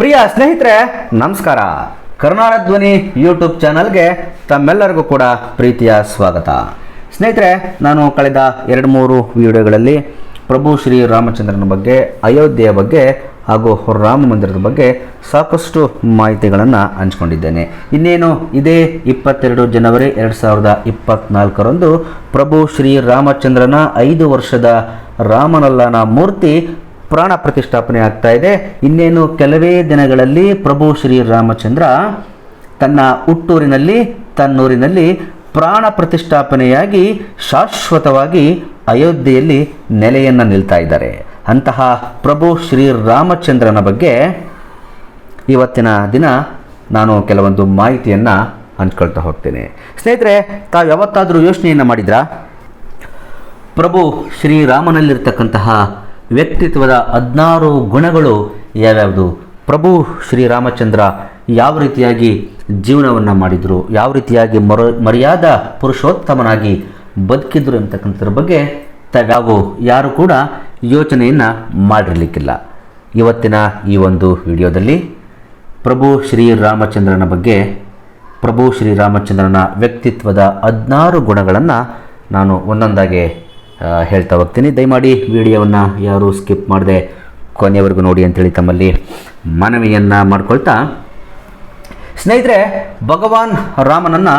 ಪ್ರಿಯ ಸ್ನೇಹಿತರೆ, ನಮಸ್ಕಾರ. ಕರ್ನಾಟಕ ಧ್ವನಿ ಯೂಟ್ಯೂಬ್ ಚಾನಲ್ಗೆ ತಮ್ಮೆಲ್ಲರಿಗೂ ಕೂಡ ಪ್ರೀತಿಯ ಸ್ವಾಗತ. ಸ್ನೇಹಿತರೆ, ನಾನು ಕಳೆದ ಎರಡು ಮೂರು ವಿಡಿಯೋಗಳಲ್ಲಿ ಪ್ರಭು ಶ್ರೀ ರಾಮಚಂದ್ರನ ಬಗ್ಗೆ, ಅಯೋಧ್ಯೆಯ ಬಗ್ಗೆ ಹಾಗೂ ರಾಮ ಮಂದಿರದ ಬಗ್ಗೆ ಸಾಕಷ್ಟು ಮಾಹಿತಿಗಳನ್ನು ಹಂಚ್ಕೊಂಡಿದ್ದೇನೆ. ಇನ್ನೇನು, ಇದೇ ಇಪ್ಪತ್ತೆರಡು ಜನವರಿ ಎರಡು ಸಾವಿರದ ಇಪ್ಪತ್ತ್ನಾಲ್ಕರಂದು ಪ್ರಭು ಶ್ರೀ ರಾಮಚಂದ್ರನ ಐದು ವರ್ಷದ ರಾಮನಲ್ಲನ ಮೂರ್ತಿ ಪ್ರಾಣ ಪ್ರತಿಷ್ಠಾಪನೆ ಆಗ್ತಾ ಇದೆ. ಇನ್ನೇನು ಕೆಲವೇ ದಿನಗಳಲ್ಲಿ ಪ್ರಭು ಶ್ರೀ ರಾಮಚಂದ್ರ ತನ್ನ ಹುಟ್ಟೂರಿನಲ್ಲಿ, ತನ್ನೂರಿನಲ್ಲಿ ಪ್ರಾಣ ಪ್ರತಿಷ್ಠಾಪನೆಯಾಗಿ ಶಾಶ್ವತವಾಗಿ ಅಯೋಧ್ಯೆಯಲ್ಲಿ ನೆಲೆಯನ್ನು ನಿಲ್ತಾ ಇದ್ದಾರೆ. ಅಂತಹ ಪ್ರಭು ಶ್ರೀ ರಾಮಚಂದ್ರನ ಬಗ್ಗೆ ಇವತ್ತಿನ ದಿನ ನಾನು ಕೆಲವೊಂದು ಮಾಹಿತಿಯನ್ನು ಹಂಚ್ಕೊಳ್ತಾ ಹೋಗ್ತೇನೆ. ಸ್ನೇಹಿತರೆ, ತಾವು ಯಾವತ್ತಾದರೂ ಯೋಚನೆಯನ್ನು ಮಾಡಿದ್ರಾ? ಪ್ರಭು ಶ್ರೀರಾಮನಲ್ಲಿರ್ತಕ್ಕಂತಹ ವ್ಯಕ್ತಿತ್ವದ ಹದಿನಾರು ಗುಣಗಳು ಯಾವ್ಯಾವುದು? ಪ್ರಭು ಶ್ರೀರಾಮಚಂದ್ರ ಯಾವ ರೀತಿಯಾಗಿ ಜೀವನವನ್ನು ಮಾಡಿದರು? ಯಾವ ರೀತಿಯಾಗಿ ಮರ ಮರ್ಯಾದ ಪುರುಷೋತ್ತಮನಾಗಿ ಬದುಕಿದ್ರು ಅಂತಕ್ಕಂಥದ್ರ ಬಗ್ಗೆ ತಾವು ಯಾರು ಕೂಡ ಯೋಚನೆಯನ್ನು ಮಾಡಿರಲಿಕ್ಕಿಲ್ಲ. ಇವತ್ತಿನ ಈ ಒಂದು ವಿಡಿಯೋದಲ್ಲಿ ಪ್ರಭು ಶ್ರೀರಾಮಚಂದ್ರನ ಬಗ್ಗೆ, ಪ್ರಭು ಶ್ರೀರಾಮಚಂದ್ರನ ವ್ಯಕ್ತಿತ್ವದ ಹದಿನಾರು ಗುಣಗಳನ್ನು ನಾನು ಒಂದೊಂದಾಗಿ ಹೇಳ್ತಾ ಹೋಗ್ತೀನಿ. ದಯಮಾಡಿ ವಿಡಿಯೋವನ್ನು ಯಾರು ಸ್ಕಿಪ್ ಮಾಡದೆ ಕೊನೆಯವರೆಗೂ ನೋಡಿ ಅಂತೇಳಿ ತಮ್ಮಲ್ಲಿ ಮನವಿಯನ್ನು ಮಾಡ್ಕೊಳ್ತಾ. ಸ್ನೇಹಿತರೆ, ಭಗವಾನ್ ರಾಮನನ್ನು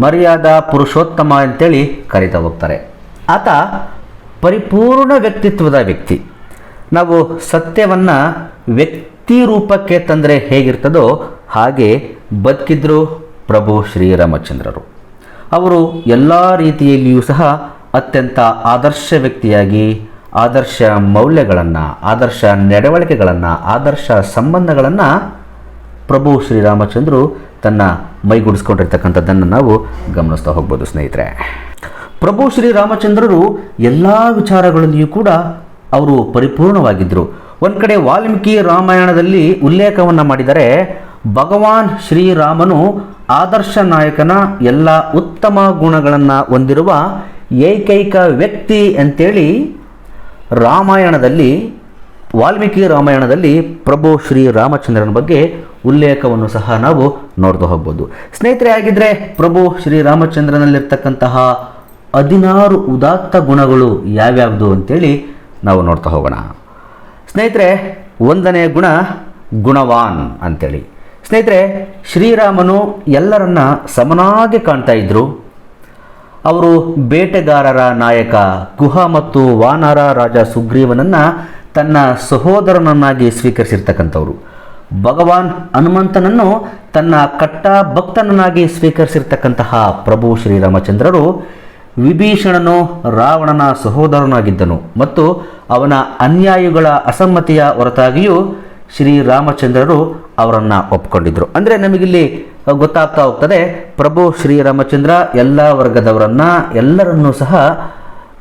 ಮರ್ಯಾದ ಪುರುಷೋತ್ತಮ ಅಂತೇಳಿ ಕರೀತಾ ಹೋಗ್ತಾರೆ. ಆತ ಪರಿಪೂರ್ಣ ವ್ಯಕ್ತಿತ್ವದ ವ್ಯಕ್ತಿ. ನಾವು ಸತ್ಯವನ್ನು ವ್ಯಕ್ತಿ ರೂಪಕ್ಕೆ ತಂದರೆ ಹೇಗಿರ್ತದೋ ಹಾಗೆ ಬದುಕಿದ್ರು ಪ್ರಭು ಶ್ರೀರಾಮಚಂದ್ರರು ಅವರು ಎಲ್ಲ ರೀತಿಯಲ್ಲಿಯೂ ಸಹ ಅತ್ಯಂತ ಆದರ್ಶ ವ್ಯಕ್ತಿಯಾಗಿ ಆದರ್ಶ ಮೌಲ್ಯಗಳನ್ನು, ಆದರ್ಶ ನಡವಳಿಕೆಗಳನ್ನು, ಆದರ್ಶ ಸಂಬಂಧಗಳನ್ನು ಪ್ರಭು ಶ್ರೀರಾಮಚಂದ್ರು ತನ್ನ ಮೈಗೂಡಿಸ್ಕೊಂಡಿರ್ತಕ್ಕಂಥದ್ದನ್ನು ನಾವು ಗಮನಿಸ್ತಾ ಹೋಗ್ಬೋದು, ಸ್ನೇಹಿತರೆ. ಪ್ರಭು ಶ್ರೀರಾಮಚಂದ್ರರು ಎಲ್ಲ ವಿಚಾರಗಳಲ್ಲಿಯೂ ಕೂಡ ಅವರು ಪರಿಪೂರ್ಣವಾಗಿದ್ದರು. ಒಂದು ಕಡೆ ವಾಲ್ಮೀಕಿ ರಾಮಾಯಣದಲ್ಲಿ ಉಲ್ಲೇಖವನ್ನು ಮಾಡಿದರೆ, ಭಗವಾನ್ ಶ್ರೀರಾಮನು ಆದರ್ಶ ನಾಯಕನ ಎಲ್ಲ ಉತ್ತಮ ಗುಣಗಳನ್ನು ಹೊಂದಿರುವ ಏಕೈಕ ವ್ಯಕ್ತಿ ಅಂತೇಳಿ ರಾಮಾಯಣದಲ್ಲಿ, ವಾಲ್ಮೀಕಿ ರಾಮಾಯಣದಲ್ಲಿ ಪ್ರಭು ಶ್ರೀ ರಾಮಚಂದ್ರನ ಬಗ್ಗೆ ಉಲ್ಲೇಖವನ್ನು ಸಹ ನಾವು ನೋಡ್ತಾ ಹೋಗ್ಬೋದು. ಸ್ನೇಹಿತರೆ ಆಗಿದ್ರೆ ಪ್ರಭು ಶ್ರೀ ರಾಮಚಂದ್ರನಲ್ಲಿರ್ತಕ್ಕಂತಹ ಹದಿನಾರು ಉದಾತ್ತ ಗುಣಗಳು ಯಾವ್ಯಾವುದು ಅಂತೇಳಿ ನಾವು ನೋಡ್ತಾ ಹೋಗೋಣ. ಸ್ನೇಹಿತರೆ, ಒಂದನೇ ಗುಣ ಗುಣವಾನ್ ಅಂತೇಳಿ. ಸ್ನೇಹಿತರೆ, ಶ್ರೀರಾಮನು ಎಲ್ಲರನ್ನ ಸಮನಾಗಿ ಕಾಣ್ತಾ ಇದ್ರು. ಅವರು ಬೇಟೆಗಾರರ ನಾಯಕ, ಗುಹ ಮತ್ತು ವಾನರ ರಾಜ ಸುಗ್ರೀವನನ್ನ ತನ್ನ ಸಹೋದರನನ್ನಾಗಿ ಸ್ವೀಕರಿಸಿರ್ತಕ್ಕಂಥವ್ರು. ಭಗವಾನ್ ಹನುಮಂತನನ್ನು ತನ್ನ ಕಟ್ಟ ಭಕ್ತನನ್ನಾಗಿ ಸ್ವೀಕರಿಸಿರ್ತಕ್ಕಂತಹ ಪ್ರಭು ಶ್ರೀರಾಮಚಂದ್ರರು ವಿಭೀಷಣನು ರಾವಣನ ಸಹೋದರನಾಗಿದ್ದನು ಮತ್ತು ಅವನ ಅನ್ಯಾಯಗಳ ಅಸಮ್ಮತಿಯ ಹೊರತಾಗಿಯೂ ಶ್ರೀರಾಮಚಂದ್ರರು ಅವರನ್ನು ಒಪ್ಕೊಂಡಿದ್ರು. ಅಂದರೆ ನಮಗಿಲ್ಲಿ ಗೊತ್ತಾಗ್ತಾ ಹೋಗ್ತದೆ, ಪ್ರಭು ಶ್ರೀರಾಮಚಂದ್ರ ಎಲ್ಲ ವರ್ಗದವರನ್ನ ಎಲ್ಲರನ್ನೂ ಸಹ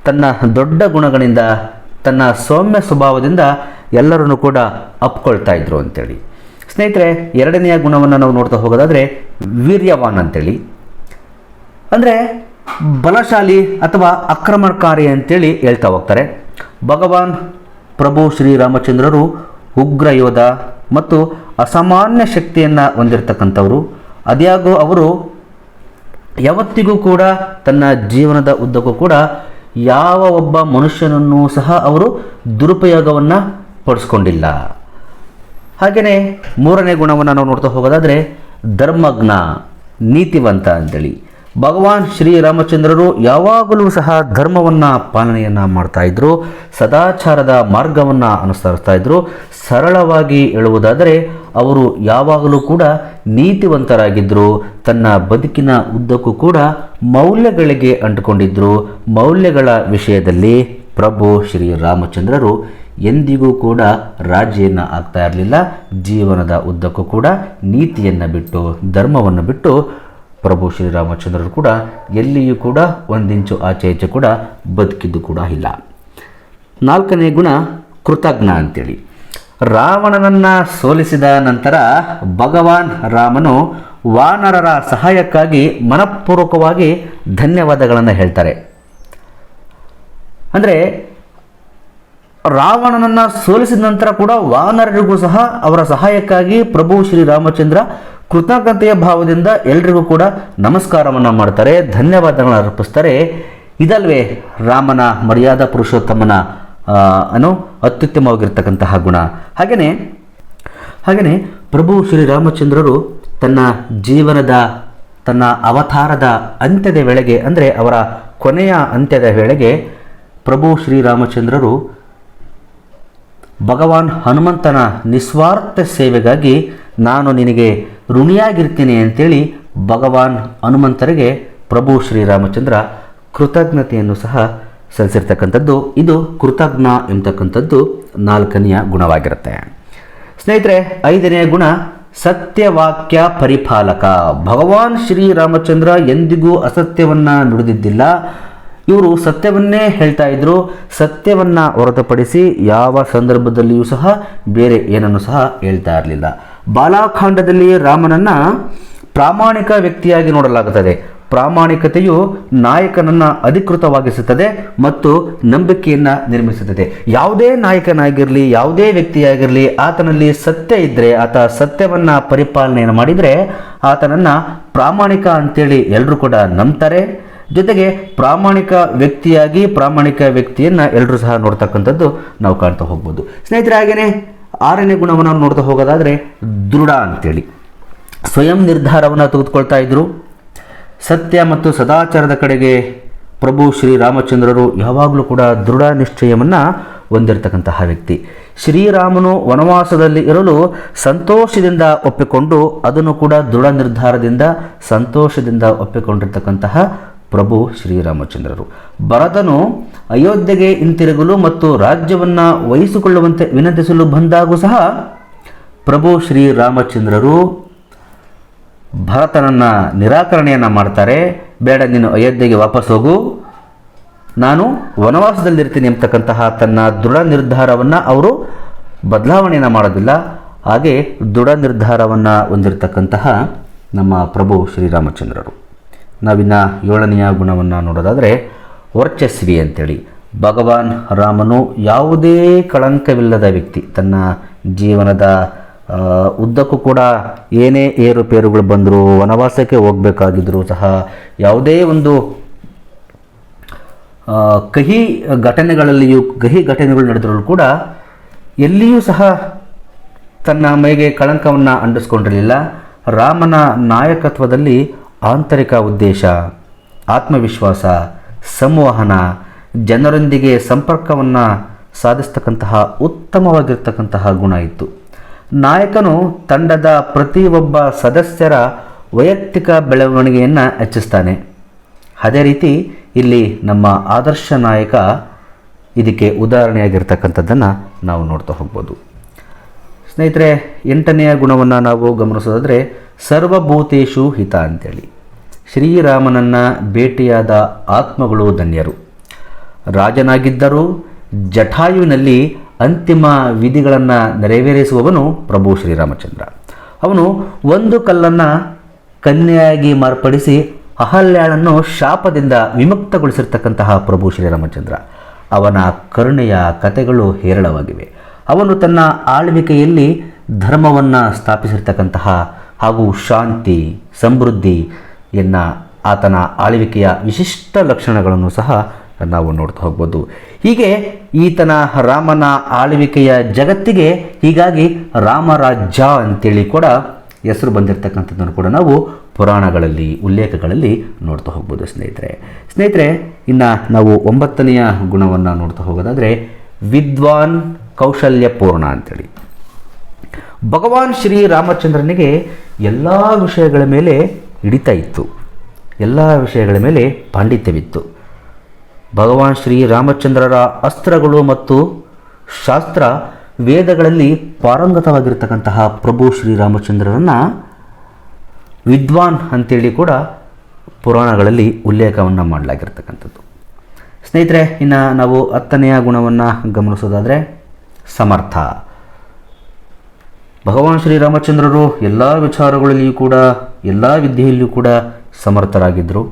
ತನ್ನ ದೊಡ್ಡ ಗುಣಗಳಿಂದ, ತನ್ನ ಸೌಮ್ಯ ಸ್ವಭಾವದಿಂದ ಎಲ್ಲರನ್ನು ಕೂಡ ಅಪ್ಕೊಳ್ತಾ ಇದ್ರು ಅಂತೇಳಿ. ಸ್ನೇಹಿತರೆ, ಎರಡನೆಯ ಗುಣವನ್ನು ನಾವು ನೋಡ್ತಾ ಹೋಗೋದಾದರೆ, ವೀರ್ಯವಾನ್ ಅಂತೇಳಿ. ಅಂದರೆ ಬಲಶಾಲಿ ಅಥವಾ ಆಕ್ರಮಣಕಾರಿ ಅಂತೇಳಿ ಹೇಳ್ತಾ ಹೋಗ್ತಾರೆ. ಭಗವಾನ್ ಪ್ರಭು ಶ್ರೀರಾಮಚಂದ್ರರು ಉಗ್ರ ಯೋಧ ಮತ್ತು ಅಸಾಮಾನ್ಯ ಶಕ್ತಿಯನ್ನು ಹೊಂದಿರತಕ್ಕಂಥವರು. ಅದ್ಯಾಗೋ ಅವರು ಯಾವತ್ತಿಗೂ ಕೂಡ ತನ್ನ ಜೀವನದ ಉದ್ದಕ್ಕೂ ಕೂಡ ಯಾವ ಒಬ್ಬ ಮನುಷ್ಯನನ್ನು ಸಹ ಅವರು ದುರುಪಯೋಗವನ್ನು ಪಡಿಸ್ಕೊಂಡಿಲ್ಲ. ಹಾಗೆಯೇ ಮೂರನೇ ಗುಣವನ್ನು ನಾವು ನೋಡ್ತಾ ಹೋಗೋದಾದರೆ ಧರ್ಮಜ್ಞ, ನೀತಿವಂತ ಅಂತೇಳಿ. ಭಗವಾನ್ ಶ್ರೀರಾಮಚಂದ್ರರು ಯಾವಾಗಲೂ ಸಹ ಧರ್ಮವನ್ನು ಪಾಲನೆಯನ್ನು ಮಾಡ್ತಾ ಇದ್ರು, ಸದಾಚಾರದ ಮಾರ್ಗವನ್ನು ಅನುಸರಿಸ್ತಾ ಇದ್ರು. ಸರಳವಾಗಿ ಹೇಳುವುದಾದರೆ, ಅವರು ಯಾವಾಗಲೂ ಕೂಡ ನೀತಿವಂತರಾಗಿದ್ದರು ತನ್ನ ಬದುಕಿನ ಉದ್ದಕ್ಕೂ ಕೂಡ ಮೌಲ್ಯಗಳಿಗೆ ಅಂಟುಕೊಂಡಿದ್ದರು ಮೌಲ್ಯಗಳ ವಿಷಯದಲ್ಲಿ ಪ್ರಭು ಶ್ರೀರಾಮಚಂದ್ರರು ಎಂದಿಗೂ ಕೂಡ ರಾಜಿಯನ್ನು ಆಗ್ತಾ ಇರಲಿಲ್ಲ. ಜೀವನದ ಉದ್ದಕ್ಕೂ ಕೂಡ ನೀತಿಯನ್ನು ಬಿಟ್ಟು, ಧರ್ಮವನ್ನು ಬಿಟ್ಟು ಪ್ರಭು ಶ್ರೀರಾಮಚಂದ್ರರು ಕೂಡ ಎಲ್ಲಿಯೂ ಕೂಡ ಒಂದಿಂಚು ಆಚೆ ಈಚೆ ಕೂಡ ಬದುಕಿದ್ದು ಕೂಡ ಇಲ್ಲ. ನಾಲ್ಕನೇ ಗುಣ ಕೃತಜ್ಞ ಅಂತೇಳಿ. ರಾವಣನನ್ನು ಸೋಲಿಸಿದ ನಂತರ ಭಗವಾನ್ ರಾಮನು ವಾನರರ ಸಹಾಯಕ್ಕಾಗಿ ಮನಪೂರ್ವಕವಾಗಿ ಧನ್ಯವಾದಗಳನ್ನು ಹೇಳ್ತಾರೆ. ಅಂದರೆ ರಾವಣನನ್ನು ಸೋಲಿಸಿದ ನಂತರ ಕೂಡ ವಾನರರಿಗೂ ಸಹ ಅವರ ಸಹಾಯಕ್ಕಾಗಿ ಪ್ರಭು ಶ್ರೀರಾಮಚಂದ್ರ ಕೃತಜ್ಞತೆಯ ಭಾವದಿಂದ ಎಲ್ರಿಗೂ ಕೂಡ ನಮಸ್ಕಾರವನ್ನು ಮಾಡ್ತಾರೆ, ಧನ್ಯವಾದಗಳನ್ನು ಅರ್ಪಿಸ್ತಾರೆ. ಇದಲ್ವೇ ರಾಮನ ಮರ್ಯಾದಾ ಪುರುಷೋತ್ತಮನ ಅನು ಅತ್ಯುತ್ತಮವಾಗಿರ್ತಕ್ಕಂತಹ ಗುಣ. ಹಾಗೆಯೇ ಹಾಗೆಯೇ ಪ್ರಭು ಶ್ರೀರಾಮಚಂದ್ರರು ತನ್ನ ಜೀವನದ, ತನ್ನ ಅವತಾರದ ಅಂತ್ಯದ ವೇಳೆಗೆ, ಅಂದರೆ ಅವರ ಕೊನೆಯ ಅಂತ್ಯದ ವೇಳೆಗೆ ಪ್ರಭು ಶ್ರೀರಾಮಚಂದ್ರರು ಭಗವಾನ್ ಹನುಮಂತನ ನಿಸ್ವಾರ್ಥ ಸೇವೆಗಾಗಿ ನಾನು ನಿನಗೆ ಋಣಿಯಾಗಿರ್ತೀನಿ ಅಂತೇಳಿ ಭಗವಾನ್ ಹನುಮಂತರಿಗೆ ಪ್ರಭು ಶ್ರೀರಾಮಚಂದ್ರ ಕೃತಜ್ಞತೆಯನ್ನು ಸಹ ಸಲ್ಲಿಸಿರ್ತಕ್ಕಂಥದ್ದು. ಇದು ಕೃತಜ್ಞ ಎಂಬತಕ್ಕಂಥದ್ದು ನಾಲ್ಕನೆಯ ಗುಣವಾಗಿರುತ್ತೆ. ಸ್ನೇಹಿತರೆ, ಐದನೆಯ ಗುಣ, ಸತ್ಯವಾಕ್ಯ ಪರಿಪಾಲಕ. ಭಗವಾನ್ ಶ್ರೀರಾಮಚಂದ್ರ ಎಂದಿಗೂ ಅಸತ್ಯವನ್ನು ನುಡಿದಿದ್ದಿಲ್ಲ. ಇವರು ಸತ್ಯವನ್ನೇ ಹೇಳ್ತಾ ಇದ್ರು. ಸತ್ಯವನ್ನು ಹೊರತುಪಡಿಸಿ ಯಾವ ಸಂದರ್ಭದಲ್ಲಿಯೂ ಸಹ ಬೇರೆ ಏನನ್ನು ಸಹ ಹೇಳ್ತಾ ಇರಲಿಲ್ಲ. ಬಾಲಾಖಂಡದಲ್ಲಿ ರಾಮನನ್ನ ಪ್ರಾಮಾಣಿಕ ವ್ಯಕ್ತಿಯಾಗಿ ನೋಡಲಾಗುತ್ತದೆ. ಪ್ರಾಮಾಣಿಕತೆಯು ನಾಯಕನನ್ನ ಅಧಿಕೃತವಾಗಿಸುತ್ತದೆ ಮತ್ತು ನಂಬಿಕೆಯನ್ನ ನಿರ್ಮಿಸುತ್ತದೆ. ಯಾವುದೇ ನಾಯಕನಾಗಿರಲಿ, ಯಾವುದೇ ವ್ಯಕ್ತಿಯಾಗಿರಲಿ, ಆತನಲ್ಲಿ ಸತ್ಯ ಇದ್ದರೆ ಆತ ಸತ್ಯವನ್ನ ಪರಿಪಾಲನೆಯನ್ನು ಮಾಡಿದರೆ, ಆತನನ್ನ ಪ್ರಾಮಾಣಿಕ ಅಂತೇಳಿ ಎಲ್ಲರೂ ಕೂಡ ನಂಬ್ತಾರೆ. ಜೊತೆಗೆ ಪ್ರಾಮಾಣಿಕ ವ್ಯಕ್ತಿಯಾಗಿ ಪ್ರಾಮಾಣಿಕ ವ್ಯಕ್ತಿಯನ್ನ ಎಲ್ಲರೂ ಸಹ ನೋಡ್ತಕ್ಕಂಥದ್ದು ನಾವು ಕಾಣ್ತಾ ಹೋಗ್ಬೋದು. ಸ್ನೇಹಿತರೆ, ಹಾಗೇನೆ ಆರನೇ ಗುಣವನ್ನು ನೋಡ್ತಾ ಹೋಗೋದಾದರೆ ದೃಢ ಅಂತೇಳಿ. ಸ್ವಯಂ ನಿರ್ಧಾರವನ್ನು ತೆಗೆದುಕೊಳ್ತಾ ಇದ್ದರು ಸತ್ಯ ಮತ್ತು ಸದಾಚಾರದ ಕಡೆಗೆ ಪ್ರಭು ಶ್ರೀರಾಮಚಂದ್ರರು ಯಾವಾಗಲೂ ಕೂಡ ದೃಢ ನಿಶ್ಚಯವನ್ನು ಹೊಂದಿರತಕ್ಕಂತಹ ವ್ಯಕ್ತಿ. ಶ್ರೀರಾಮನು ವನವಾಸದಲ್ಲಿ ಇರಲು ಸಂತೋಷದಿಂದ ಒಪ್ಪಿಕೊಂಡು ಅದನ್ನು ಕೂಡ ದೃಢ ನಿರ್ಧಾರದಿಂದ, ಸಂತೋಷದಿಂದ ಒಪ್ಪಿಕೊಂಡಿರ್ತಕ್ಕಂತಹ ಪ್ರಭು ಶ್ರೀರಾಮಚಂದ್ರರು. ಭರತನು ಅಯೋಧ್ಯೆಗೆ ಹಿಂತಿರುಗಲು ಮತ್ತು ರಾಜ್ಯವನ್ನು ವಹಿಸಿಕೊಳ್ಳುವಂತೆ ವಿನಂತಿಸಲು ಬಂದಾಗೂ ಸಹ ಪ್ರಭು ಶ್ರೀರಾಮಚಂದ್ರರು ಭರತನನ್ನ ನಿರಾಕರಣೆಯನ್ನು ಮಾಡ್ತಾರೆ. ಬೇಡ, ನೀನು ಅಯೋಧ್ಯೆಗೆ ವಾಪಸ್ ಹೋಗು. ನಾನು ವನವಾಸದಲ್ಲಿರ್ತೀನಿ ಎಂಬತಕ್ಕಂತಹ ತನ್ನ ದೃಢ ನಿರ್ಧಾರವನ್ನು ಅವರು ಬದಲಾವಣೆಯನ್ನು ಮಾಡೋದಿಲ್ಲ. ಹಾಗೆ ದೃಢ ನಿರ್ಧಾರವನ್ನು ಹೊಂದಿರತಕ್ಕಂತಹ ನಮ್ಮ ಪ್ರಭು ಶ್ರೀರಾಮಚಂದ್ರರು. ನಾವಿನ್ನ ಏಳನೆಯ ಗುಣವನ್ನು ನೋಡೋದಾದರೆ ವರ್ಚಸ್ವಿ ಅಂತೇಳಿ. ಭಗವಾನ್ ರಾಮನು ಯಾವುದೇ ಕಳಂಕವಿಲ್ಲದ ವ್ಯಕ್ತಿ. ತನ್ನ ಜೀವನದ ಉದ್ದಕ್ಕೂ ಕೂಡ ಏನೇ ಏರುಪೇರುಗಳು ಬಂದರೂ, ವನವಾಸಕ್ಕೆ ಹೋಗಬೇಕಾಗಿದ್ದರೂ ಸಹ ಯಾವುದೇ ಒಂದು ಕಹಿ ಘಟನೆಗಳಲ್ಲಿಯೂ, ಕಹಿ ಘಟನೆಗಳು ನಡೆದರೂ ಕೂಡ ಎಲ್ಲಿಯೂ ಸಹ ತನ್ನ ಮೈಗೆ ಕಳಂಕವನ್ನು ಅಂಟಿಸ್ಕೊಂಡಿರಲಿಲ್ಲ. ರಾಮನ ನಾಯಕತ್ವದಲ್ಲಿ ಆಂತರಿಕ ಉದ್ದೇಶ, ಆತ್ಮವಿಶ್ವಾಸ, ಸಂವಹನ, ಜನರೊಂದಿಗೆ ಸಂಪರ್ಕವನ್ನು ಸಾಧಿಸ್ತಕ್ಕಂತಹ ಉತ್ತಮವಾಗಿರ್ತಕ್ಕಂತಹ ಗುಣ ಇತ್ತು. ನಾಯಕನು ತಂಡದ ಪ್ರತಿಯೊಬ್ಬ ಸದಸ್ಯರ ವೈಯಕ್ತಿಕ ಬೆಳವಣಿಗೆಯನ್ನು ಹೆಚ್ಚಿಸ್ತಾನೆ. ಅದೇ ರೀತಿ ಇಲ್ಲಿ ನಮ್ಮ ಆದರ್ಶ ನಾಯಕ ಇದಕ್ಕೆ ಉದಾಹರಣೆಯಾಗಿರ್ತಕ್ಕಂಥದ್ದನ್ನು ನಾವು ನೋಡ್ತಾ ಹೋಗ್ಬೋದು. ಸ್ನೇಹಿತರೆ, ಎಂಟನೆಯ ಗುಣವನ್ನು ನಾವು ಗಮನಿಸೋದಾದರೆ ಸರ್ವಭೂತೇಶು ಹಿತ ಅಂತೇಳಿ. ಶ್ರೀರಾಮನನ್ನು ಭೇಟಿಯಾದ ಆತ್ಮಗಳು ಧನ್ಯರು. ರಾಜನಾಗಿದ್ದರೂ ಜಠಾಯುವಿನಲ್ಲಿ ಅಂತಿಮ ವಿಧಿಗಳನ್ನು ನೆರವೇರಿಸುವವನು ಪ್ರಭು ಶ್ರೀರಾಮಚಂದ್ರ. ಅವನು ಒಂದು ಕಲ್ಲನ್ನು ಕನ್ಯೆಯಾಗಿ ಮಾರ್ಪಡಿಸಿ ಅಹಲ್ಯಾಳನ್ನು ಶಾಪದಿಂದ ವಿಮುಕ್ತಗೊಳಿಸಿರ್ತಕ್ಕಂತಹ ಪ್ರಭು ಶ್ರೀರಾಮಚಂದ್ರ. ಅವನ ಕರುಣೆಯ ಕಥೆಗಳು ಹೇರಳವಾಗಿವೆ. ಅವನು ತನ್ನ ಆಳ್ವಿಕೆಯಲ್ಲಿ ಧರ್ಮವನ್ನು ಸ್ಥಾಪಿಸಿರ್ತಕ್ಕಂತಹ ಹಾಗೂ ಶಾಂತಿ ಸಮೃದ್ಧಿಯನ್ನ ಆತನ ಆಳ್ವಿಕೆಯ ವಿಶಿಷ್ಟ ಲಕ್ಷಣಗಳನ್ನು ಸಹ ನಾವು ನೋಡ್ತಾ ಹೋಗ್ಬೋದು. ಹೀಗೆ ಈತನ ರಾಮನ ಆಳ್ವಿಕೆಯ ಜಗತ್ತಿಗೆ ಹೀಗಾಗಿ ರಾಮರಾಜ್ಯ ಅಂತೇಳಿ ಕೂಡ ಹೆಸರು ಬಂದಿರತಕ್ಕಂಥದ್ದನ್ನು ಕೂಡ ನಾವು ಪುರಾಣಗಳಲ್ಲಿ, ಉಲ್ಲೇಖಗಳಲ್ಲಿ ನೋಡ್ತಾ ಹೋಗ್ಬೋದು ಸ್ನೇಹಿತರೆ. ಸ್ನೇಹಿತರೆ, ಇನ್ನು ನಾವು ಒಂಬತ್ತನೆಯ ಗುಣವನ್ನು ನೋಡ್ತಾ ಹೋಗೋದಾದರೆ ವಿದ್ವಾನ್ ಕೌಶಲ್ಯಪೂರ್ಣ ಅಂತೇಳಿ. ಭಗವಾನ್ ಶ್ರೀ ರಾಮಚಂದ್ರನಿಗೆ ಎಲ್ಲ ವಿಷಯಗಳ ಮೇಲೆ ಹಿಡಿತ ಇತ್ತು. ಎಲ್ಲ ವಿಷಯಗಳ ಮೇಲೆ ಪಾಂಡಿತ್ಯವಿತ್ತು. ಭಗವಾನ್ ಶ್ರೀ ರಾಮಚಂದ್ರರ ಅಸ್ತ್ರಗಳು ಮತ್ತು ಶಾಸ್ತ್ರ ವೇದಗಳಲ್ಲಿ ಪಾರಂಗತವಾಗಿರ್ತಕ್ಕಂತಹ ಪ್ರಭು ಶ್ರೀರಾಮಚಂದ್ರರನ್ನು ವಿದ್ವಾನ್ ಅಂತೇಳಿ ಕೂಡ ಪುರಾಣಗಳಲ್ಲಿ ಉಲ್ಲೇಖವನ್ನು ಮಾಡಲಾಗಿರ್ತಕ್ಕಂಥದ್ದು. ಸ್ನೇಹಿತರೆ, ಇನ್ನು ನಾವು ಹತ್ತನೆಯ ಗುಣವನ್ನು ಗಮನಿಸೋದಾದರೆ ಸಮರ್ಥ. ಭಗವಾನ್ ಶ್ರೀರಾಮಚಂದ್ರರು ಎಲ್ಲ ವಿಚಾರಗಳಲ್ಲಿಯೂ ಕೂಡ, ಎಲ್ಲ ವಿದ್ಯೆಯಲ್ಲಿಯೂ ಕೂಡ ಸಮರ್ಥರಾಗಿದ್ದರು.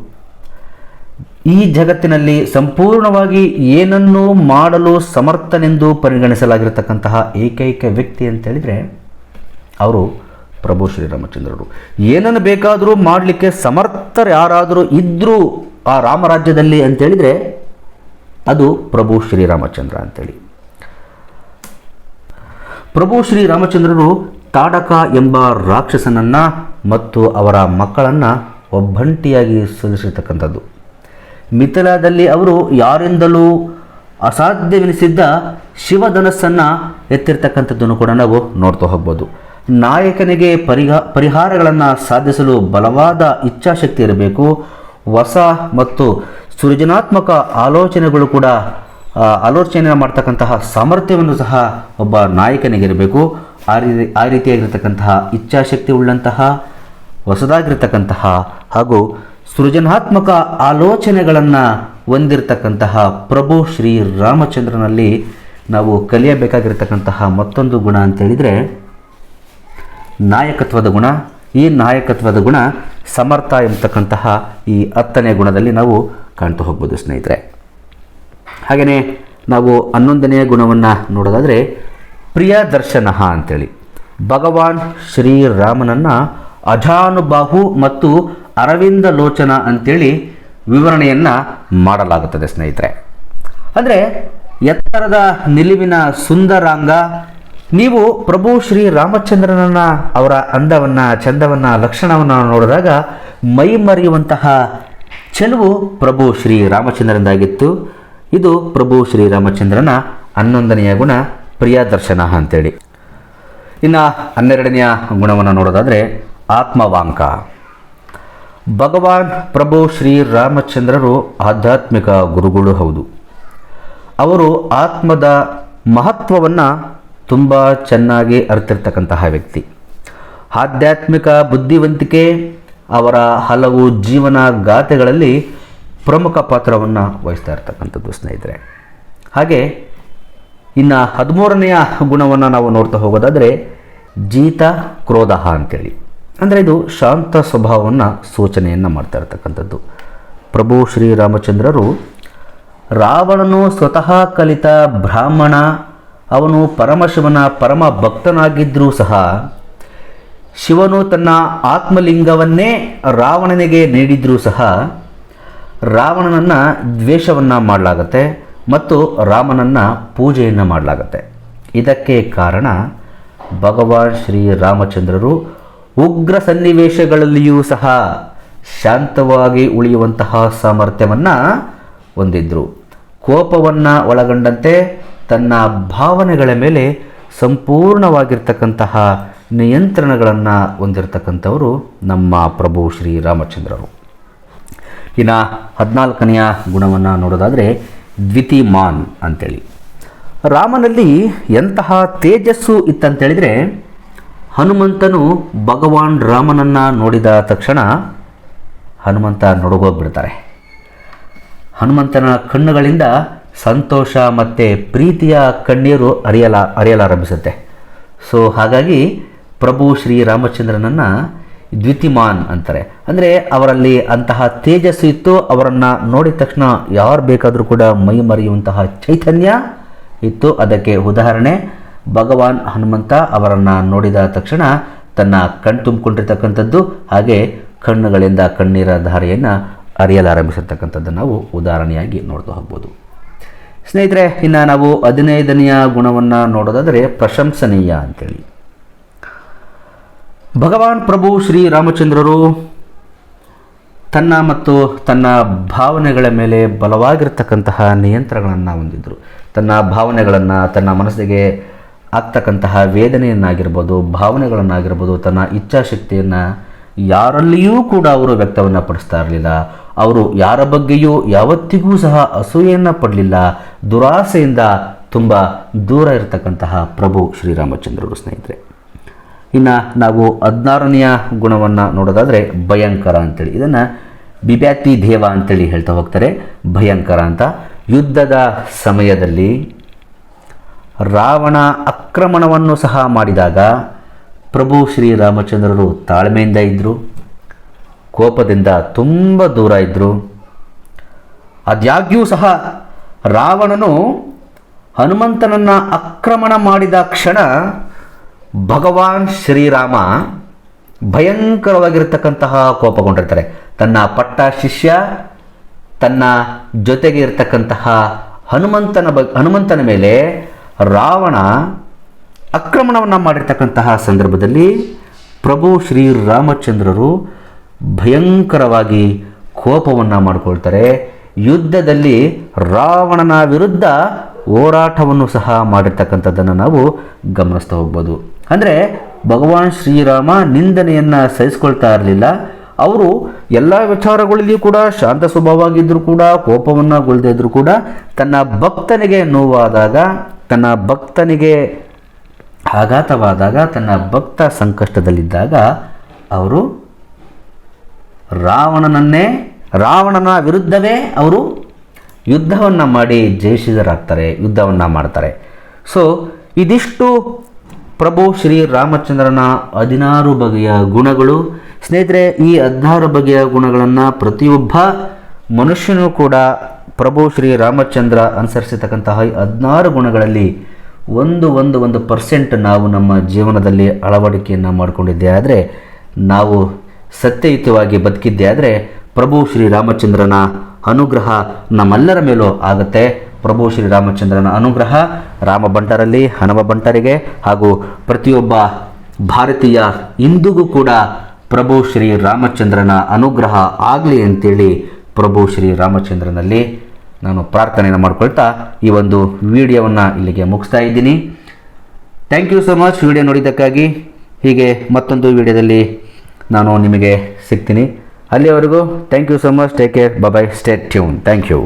ಈ ಜಗತ್ತಿನಲ್ಲಿ ಸಂಪೂರ್ಣವಾಗಿ ಏನನ್ನು ಮಾಡಲು ಸಮರ್ಥನೆಂದು ಪರಿಗಣಿಸಲಾಗಿರತಕ್ಕಂತಹ ಏಕೈಕ ವ್ಯಕ್ತಿ ಅಂತೇಳಿದರೆ ಅವರು ಪ್ರಭು ಶ್ರೀರಾಮಚಂದ್ರರು ಏನನ್ನು ಬೇಕಾದರೂ ಮಾಡಲಿಕ್ಕೆ ಸಮರ್ಥರು ಯಾರಾದರೂ ಇದ್ದರೂ ಆ ರಾಮರಾಜ್ಯದಲ್ಲಿ ಅಂತೇಳಿದರೆ ಅದು ಪ್ರಭು ಶ್ರೀರಾಮಚಂದ್ರ ಅಂತೇಳಿ ಪ್ರಭು ಶ್ರೀರಾಮಚಂದ್ರರು ತಾಡಕ ಎಂಬ ರಾಕ್ಷಸನನ್ನು ಮತ್ತು ಅವರ ಮಕ್ಕಳನ್ನು ಒಬ್ಬಂಟಿಯಾಗಿ ಸೋಲಿಸಿರ್ತಕ್ಕಂಥದ್ದು. ಮಿಥಿಲಾದಲ್ಲಿ ಅವರು ಯಾರಿಂದಲೂ ಅಸಾಧ್ಯವೆನಿಸಿದ್ದ ಶಿವಧನಸ್ಸನ್ನು ಎತ್ತಿರ್ತಕ್ಕಂಥದ್ದನ್ನು ಕೂಡ ನಾವು ನೋಡ್ತಾ ಹೋಗ್ಬೋದು. ನಾಯಕನಿಗೆ ಪರಿಹಾ, ಪರಿಹಾರಗಳನ್ನು ಸಾಧಿಸಲು ಬಲವಾದ ಇಚ್ಛಾಶಕ್ತಿ ಇರಬೇಕು. ಹೊಸ ಮತ್ತು ಸೃಜನಾತ್ಮಕ ಆಲೋಚನೆಗಳು ಕೂಡ ಆಲೋಚನೆ ಮಾಡ್ತಕ್ಕಂತಹ ಸಾಮರ್ಥ್ಯವನ್ನು ಸಹ ಒಬ್ಬ ನಾಯಕನಿಗಿರಬೇಕು. ಆ ರೀತಿ ಆ ರೀತಿಯಾಗಿರ್ತಕ್ಕಂತಹ ಇಚ್ಛಾಶಕ್ತಿ ಉಳ್ಳಂತಹ, ಹೊಸದಾಗಿರ್ತಕ್ಕಂತಹ ಹಾಗೂ ಸೃಜನಾತ್ಮಕ ಆಲೋಚನೆಗಳನ್ನು ಹೊಂದಿರತಕ್ಕಂತಹ ಪ್ರಭು ಶ್ರೀ ರಾಮಚಂದ್ರನಲ್ಲಿ ನಾವು ಕಲಿಯಬೇಕಾಗಿರ್ತಕ್ಕಂತಹ ಮತ್ತೊಂದು ಗುಣ ಅಂತೇಳಿದರೆ ನಾಯಕತ್ವದ ಗುಣ. ಈ ನಾಯಕತ್ವದ ಗುಣ ಸಮರ್ಥ ಎಂಬತಕ್ಕಂತಹ ಈ ಹತ್ತನೇ ಗುಣದಲ್ಲಿ ನಾವು ಕಾಣ್ತಾ ಹೋಗ್ಬೋದು ಸ್ನೇಹಿತರೆ. ಹಾಗೆಯೇ ನಾವು ಹನ್ನೊಂದನೆಯ ಗುಣವನ್ನು ನೋಡೋದಾದರೆ ಪ್ರಿಯ ದರ್ಶನ ಅಂತೇಳಿ. ಭಗವಾನ್ ಶ್ರೀರಾಮನನ್ನು ಅಜಾನುಬಾಹು ಮತ್ತು ಅರವಿಂದ ಲೋಚನ ಅಂತೇಳಿ ವಿವರಣೆಯನ್ನು ಮಾಡಲಾಗುತ್ತದೆ ಸ್ನೇಹಿತರೆ. ಅಂದರೆ ಎತ್ತರದ ನಿಲುವಿನ ಸುಂದರಾಂಗ, ನೀವು ಪ್ರಭು ಶ್ರೀ ರಾಮಚಂದ್ರನನ್ನ ಅವರ ಅಂದವನ್ನು, ಚಂದವನ್ನು, ಲಕ್ಷಣವನ್ನು ನೋಡಿದಾಗ ಮೈ ಮರೆಯುವಂತಹ ಚೆಲುವು ಪ್ರಭು ಶ್ರೀ ರಾಮಚಂದ್ರನದಾಗಿತ್ತು ಇದು ಪ್ರಭು ಶ್ರೀ ರಾಮಚಂದ್ರನ ಹನ್ನೊಂದನೆಯ ಗುಣ ಪ್ರಿಯ ದರ್ಶನ ಅಂತೇಳಿ. ಇನ್ನು ಹನ್ನೆರಡನೆಯ ಗುಣವನ್ನು ನೋಡೋದಾದರೆ ಆತ್ಮವಾಂಕ. ಭಗವಾನ್ ಪ್ರಭು ಶ್ರೀ ರಾಮಚಂದ್ರರು ಆಧ್ಯಾತ್ಮಿಕ ಗುರುಗಳು ಹೌದು. ಅವರು ಆತ್ಮದ ಮಹತ್ವವನ್ನು ತುಂಬ ಚೆನ್ನಾಗಿ ಅರಿತಿರ್ತಕ್ಕಂತಹ ವ್ಯಕ್ತಿ. ಆಧ್ಯಾತ್ಮಿಕ ಬುದ್ಧಿವಂತಿಕೆ ಅವರ ಹಲವು ಜೀವನ ಗಾಥೆಗಳಲ್ಲಿ ಪ್ರಮುಖ ಪಾತ್ರವನ್ನು ವಹಿಸ್ತಾ ಇರ್ತಕ್ಕಂಥದ್ದು ಸ್ನೇಹಿತರೆ. ಹಾಗೆ ಇನ್ನು ಹದಿಮೂರನೆಯ ಗುಣವನ್ನು ನಾವು ನೋಡ್ತಾ ಹೋಗೋದಾದರೆ ಜೀತ, ಕ್ರೋಧ ಅಂತೇಳಿ. ಅಂದರೆ ಇದು ಶಾಂತ ಸ್ವಭಾವವನ್ನು ಸೂಚನೆಯನ್ನು ಮಾಡ್ತಾ ಇರ್ತಕ್ಕಂಥದ್ದು ಪ್ರಭು ಶ್ರೀರಾಮಚಂದ್ರರು ರಾವಣನು ಸ್ವತಃ ಕಲಿತ ಬ್ರಾಹ್ಮಣ, ಅವನು ಪರಮಶಿವನ ಪರಮ ಭಕ್ತನಾಗಿದ್ದರೂ ಸಹ ಶಿವನು ತನ್ನ ಆತ್ಮಲಿಂಗವನ್ನೇ ರಾವಣನಿಗೆ ನೀಡಿದ್ರೂ ಸಹ ರಾವಣನನ್ನು ದ್ವೇಷವನ್ನು ಮಾಡಲಾಗತ್ತೆ ಮತ್ತು ರಾಮನನ್ನು ಪೂಜೆಯನ್ನು ಮಾಡಲಾಗತ್ತೆ. ಇದಕ್ಕೆ ಕಾರಣ ಭಗವಾನ್ ಶ್ರೀರಾಮಚಂದ್ರರು ಉಗ್ರ ಸನ್ನಿವೇಶಗಳಲ್ಲಿಯೂ ಸಹ ಶಾಂತವಾಗಿ ಉಳಿಯುವಂತಹ ಸಾಮರ್ಥ್ಯವನ್ನು ಹೊಂದಿದ್ದರು ಕೋಪವನ್ನು ಒಳಗೊಂಡಂತೆ ತನ್ನ ಭಾವನೆಗಳ ಮೇಲೆ ಸಂಪೂರ್ಣವಾಗಿರ್ತಕ್ಕಂತಹ ನಿಯಂತ್ರಣಗಳನ್ನು ಹೊಂದಿರತಕ್ಕಂಥವರು ನಮ್ಮ ಪ್ರಭು ಶ್ರೀರಾಮಚಂದ್ರರು ಇನ್ನು ಹದಿನಾಲ್ಕನೆಯ ಗುಣವನ್ನು ನೋಡೋದಾದರೆ ದ್ವಿತಿಮಾನ್ ಅಂತೇಳಿ. ರಾಮನಲ್ಲಿ ಎಂತಹ ತೇಜಸ್ಸು ಇತ್ತಂತೇಳಿದರೆ ಹನುಮಂತನು ಭಗವಾನ್ ರಾಮನನ್ನು ನೋಡಿದ ತಕ್ಷಣ ಹನುಮಂತ ನೊಡಗೋಗ್ಬಿಡ್ತಾರೆ. ಹನುಮಂತನ ಕಣ್ಣುಗಳಿಂದ ಸಂತೋಷ ಮತ್ತು ಪ್ರೀತಿಯ ಕಣ್ಣೀರು ಹರಿಯಲ ಅರಿಯಲಾರಂಭಿಸುತ್ತೆ. ಸೊ ಹಾಗಾಗಿ ಪ್ರಭು ಶ್ರೀರಾಮಚಂದ್ರನನ್ನು ದ್ವಿತಿಮಾನ್ ಅಂತಾರೆ. ಅಂದರೆ ಅವರಲ್ಲಿ ಅಂತಹ ತೇಜಸ್ಸು ಇತ್ತು, ಅವರನ್ನು ನೋಡಿದ ತಕ್ಷಣ ಯಾರು ಬೇಕಾದರೂ ಕೂಡ ಮೈ ಮರೆಯುವಂತಹ ಚೈತನ್ಯ ಇತ್ತು. ಅದಕ್ಕೆ ಉದಾಹರಣೆ, ಭಗವಾನ್ ಹನುಮಂತ ಅವರನ್ನು ನೋಡಿದ ತಕ್ಷಣ ತನ್ನ ಕಣ್ ತುಂಬಿಕೊಂಡಿರ್ತಕ್ಕಂಥದ್ದು, ಹಾಗೆ ಕಣ್ಣುಗಳಿಂದ ಕಣ್ಣೀರ ಧಾರೆಯನ್ನು ಅರಿಯಲಾರಂಭಿಸಿರ್ತಕ್ಕಂಥದ್ದು ನಾವು ಉದಾಹರಣೆಯಾಗಿ ನೋಡ್ತಾ ಹೋಗ್ಬೋದು. ಸ್ನೇಹಿತರೆ, ಇನ್ನು ನಾವು ಹದಿನೈದನೆಯ ಗುಣವನ್ನು ನೋಡೋದಾದರೆ ಪ್ರಶಂಸನೀಯ ಅಂತೇಳಿ. ಭಗವಾನ್ ಪ್ರಭು ಶ್ರೀರಾಮಚಂದ್ರರು ತನ್ನ ಮತ್ತು ತನ್ನ ಭಾವನೆಗಳ ಮೇಲೆ ಬಲವಾಗಿರ್ತಕ್ಕಂತಹ ನಿಯಂತ್ರಣಗಳನ್ನು ಹೊಂದಿದ್ದರು ತನ್ನ ಭಾವನೆಗಳನ್ನು, ತನ್ನ ಮನಸ್ಸಿಗೆ ಆಗ್ತಕ್ಕಂತಹ ವೇದನೆಯನ್ನಾಗಿರ್ಬೋದು, ಭಾವನೆಗಳನ್ನಾಗಿರ್ಬೋದು, ತನ್ನ ಇಚ್ಛಾಶಕ್ತಿಯನ್ನು ಯಾರಲ್ಲಿಯೂ ಕೂಡ ಅವರು ವ್ಯಕ್ತವನ್ನು ಪಡಿಸ್ತಾ ಇರಲಿಲ್ಲ. ಅವರು ಯಾರ ಬಗ್ಗೆಯೂ ಯಾವತ್ತಿಗೂ ಸಹ ಅಸೂಯೆಯನ್ನು ಪಡಲಿಲ್ಲ. ದುರಾಸೆಯಿಂದ ತುಂಬ ದೂರ ಇರತಕ್ಕಂತಹ ಪ್ರಭು ಶ್ರೀರಾಮಚಂದ್ರರು ಸ್ನೇಹಿತರೆ. ಇನ್ನು ನಾವು ಹದಿನಾರನೆಯ ಗುಣವನ್ನು ನೋಡೋದಾದರೆ ಭಯಂಕರ ಅಂತೇಳಿ. ಇದನ್ನು ಬಿಬ್ಯಾತಿ ದೇವ ಅಂತೇಳಿ ಹೇಳ್ತಾ ಹೋಗ್ತಾರೆ. ಭಯಂಕರ ಅಂತ. ಯುದ್ಧದ ಸಮಯದಲ್ಲಿ ರಾವಣ ಆಕ್ರಮಣವನ್ನು ಸಹ ಮಾಡಿದಾಗ ಪ್ರಭು ಶ್ರೀರಾಮಚಂದ್ರರು ತಾಳ್ಮೆಯಿಂದ ಇದ್ದರು ಕೋಪದಿಂದ ತುಂಬ ದೂರ ಇದ್ದರು ಆದಾಗ್ಯೂ ಸಹ ರಾವಣನು ಹನುಮಂತನನ್ನು ಆಕ್ರಮಣ ಮಾಡಿದ ಕ್ಷಣ ಭಗವಾನ್ ಶ್ರೀರಾಮ ಭಯಂಕರವಾಗಿರ್ತಕ್ಕಂತಹ ಕೋಪಗೊಂಡಿರ್ತಾರೆ. ತನ್ನ ಪಟ್ಟ ಶಿಷ್ಯ, ತನ್ನ ಜೊತೆಗೆ ಇರತಕ್ಕಂತಹ ಹನುಮಂತನ ಬ ಹನುಮಂತನ ಮೇಲೆ ರಾವಣ ಆಕ್ರಮಣವನ್ನು ಮಾಡಿರ್ತಕ್ಕಂತಹ ಸಂದರ್ಭದಲ್ಲಿ ಪ್ರಭು ಶ್ರೀರಾಮಚಂದ್ರರು ಭಯಂಕರವಾಗಿ ಕೋಪವನ್ನು ಮಾಡಿಕೊಳ್ತಾರೆ. ಯುದ್ಧದಲ್ಲಿ ರಾವಣನ ವಿರುದ್ಧ ಹೋರಾಟವನ್ನು ಸಹ ಮಾಡಿರ್ತಕ್ಕಂಥದ್ದನ್ನು ನಾವು ಗಮನಿಸ್ತಾ ಹೋಗ್ಬೋದು. ಅಂದರೆ ಭಗವಾನ್ ಶ್ರೀರಾಮ ನಿಂದನೆಯನ್ನು ಸಹಿಸ್ಕೊಳ್ತಾ ಇರಲಿಲ್ಲ. ಅವರು ಎಲ್ಲ ವಿಚಾರಗಳಲ್ಲಿಯೂ ಕೂಡ ಶಾಂತ ಸ್ವಭಾವವಾಗಿದ್ದರೂ ಕೂಡ ಕೋಪವನ್ನು ಗೊಳ್ಳದೇ ಇದ್ದರೂ ಕೂಡ ತನ್ನ ಭಕ್ತನಿಗೆ ನೋವಾದಾಗ, ತನ್ನ ಭಕ್ತನಿಗೆ ಆಘಾತವಾದಾಗ, ತನ್ನ ಭಕ್ತ ಸಂಕಷ್ಟದಲ್ಲಿದ್ದಾಗ ಅವರು ರಾವಣನನ್ನೇ, ರಾವಣನ ವಿರುದ್ಧವೇ ಅವರು ಯುದ್ಧವನ್ನು ಮಾಡಿ ಜಯಿಸಿದರಾಗ್ತಾರೆ ಯುದ್ಧವನ್ನು ಮಾಡ್ತಾರೆ. ಸೊ ಇದಿಷ್ಟು ಪ್ರಭು ಶ್ರೀ ರಾಮಚಂದ್ರನ ಹದಿನಾರು ಬಗೆಯ ಗುಣಗಳು. ಸ್ನೇಹಿತರೆ, ಈ ಹದಿನಾರು ಬಗೆಯ ಗುಣಗಳನ್ನು ಪ್ರತಿಯೊಬ್ಬ ಮನುಷ್ಯನೂ ಕೂಡ ಪ್ರಭು ಶ್ರೀ ರಾಮಚಂದ್ರ ಅನುಸರಿಸತಕ್ಕಂತಹ ಹದಿನಾರು ಗುಣಗಳಲ್ಲಿ ಒಂದು ಒಂದು ಒಂದು ಪರ್ಸೆಂಟ್ ನಾವು ನಮ್ಮ ಜೀವನದಲ್ಲಿ ಅಳವಡಿಕೆಯನ್ನು ಮಾಡಿಕೊಂಡಿದ್ದೆ. ಆದರೆ, ನಾವು ಸತ್ಯಯುತವಾಗಿ ಬದುಕಿದ್ದೆ. ಆದರೆ, ಪ್ರಭು ಶ್ರೀ ರಾಮಚಂದ್ರನ ಅನುಗ್ರಹ ನಮ್ಮೆಲ್ಲರ ಮೇಲೂ ಆಗುತ್ತೆ. ಪ್ರಭು ಶ್ರೀ ರಾಮಚಂದ್ರನ ಅನುಗ್ರಹ ರಾಮ ಬಂಟರಲ್ಲಿ ಹನುಮ ಬಂಟರಿಗೆ ಹಾಗೂ ಪ್ರತಿಯೊಬ್ಬ ಭಾರತೀಯ ಇಂದಿಗೂ ಕೂಡ ಪ್ರಭು ಶ್ರೀ ರಾಮಚಂದ್ರನ ಅನುಗ್ರಹ ಆಗಲಿ ಅಂತೇಳಿ ಪ್ರಭು ಶ್ರೀ ರಾಮಚಂದ್ರನಲ್ಲಿ ನಾನು ಪ್ರಾರ್ಥನೆಯನ್ನು ಮಾಡ್ಕೊಳ್ತಾ ಈ ಒಂದು ವಿಡಿಯೋವನ್ನು ಇಲ್ಲಿಗೆ ಮುಗಿಸ್ತಾ ಇದ್ದೀನಿ. Thank you so much video ನೋಡಿದ್ದಕ್ಕಾಗಿ ಹೀಗೆ ಮತ್ತೊಂದು ವಿಡಿಯೋದಲ್ಲಿ ನಾನು ನಿಮಗೆ ಸಿಗ್ತೀನಿ. ಅಲ್ಲಿಯವರೆಗೂ thank you so much take care bye stay tune thank you